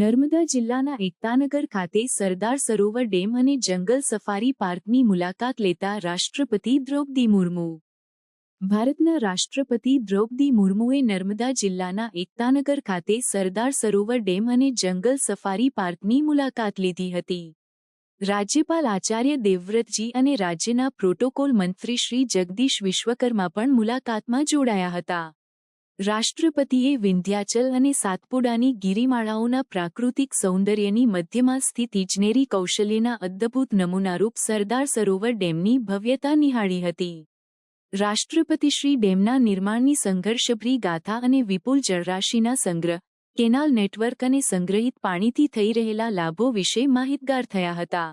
નર્મદા જિલ્લાના એકતાનગર ખાતે સરદાર સરોવર ડેમ અને જંગલ સફારી પાર્કની મુલાકાત લેતા રાષ્ટ્રપતિ દ્રૌપદી મુર્મુ. ભારતના રાષ્ટ્રપતિ દ્રૌપદી મુર્મુએ નર્મદા જિલ્લાના એકતાનગર ખાતે સરદાર સરોવર ડેમ અને જંગલ સફારી પાર્કની મુલાકાત લીધી હતી. રાજ્યપાલ આચાર્ય દેવવ્રતજી અને રાજ્યના પ્રોટોકોલ મંત્રી શ્રી જગદીશ વિશ્વકર્મા પણ મુલાકાતમાં જોડાયા હતા. રાષ્ટ્રપતિએ વિંધ્યાચલ અને સાતપુડાની ગિરિમાળાઓના પ્રાકૃતિક સૌંદર્યની મધ્યમાં સ્થિત ઇજનેરી કૌશલ્યના અદ્ભુત નમૂનારૂપ સરદાર સરોવર ડેમની ભવ્યતા નિહાળી હતી. રાષ્ટ્રપતિશ્રી ડેમના નિર્માણની સંઘર્ષભરી ગાથા અને વિપુલ જળરાશિના સંગ્રહ, કેનાલ નેટવર્ક અને સંગ્રહિત પાણીથી થઈ રહેલા લાભો વિશે માહિતગાર થયા હતા.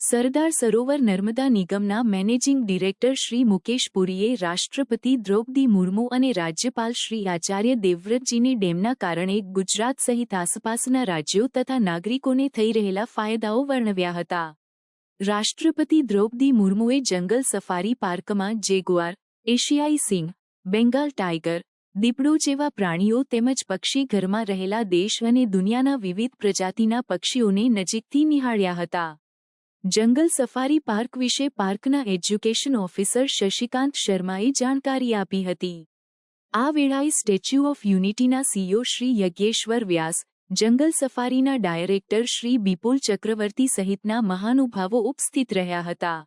સરદાર સરોવર નર્મદા નિગમના મેનેજિંગ ડિરેક્ટર શ્રી મુકેશ પુરીએ રાષ્ટ્રપતિ દ્રૌપદી મુર્મુ અને રાજ્યપાલ શ્રી આચાર્ય દેવવ્રતજીને ડેમના કારણે ગુજરાત સહિત આસપાસના રાજ્યો તથા નાગરિકોને થઈ રહેલા ફાયદાઓ વર્ણવ્યા હતા. રાષ્ટ્રપતિ દ્રૌપદી મુર્મુએ જંગલ સફારી પાર્કમાં જેગુઆર, એશિયાઈ સિંહ, બેંગાલ ટાઇગર દીપડો જેવા પ્રાણીઓ તેમજ પક્ષી ઘરમાં રહેલા દેશ અને દુનિયાના વિવિધ પ્રજાતિના પક્ષીઓને નજીકથી નિહાળ્યા હતા. જંગલ સફારી પાર્ક વિશે પાર્કના એજ્યુકેશન ઓફિસર શશિકાંત શર્માએ જાણકારી આપી હતી. આ વેળાએ સ્ટેચ્યુ ઓફ યુનિટીના સીઈઓ શ્રી યજ્ઞેશ્વર વ્યાસ, જંગલ સફારીના ડાયરેક્ટર શ્રી બિપુલ ચક્રવર્તી સહિતના મહાનુભાવો ઉપસ્થિત રહ્યા હતા.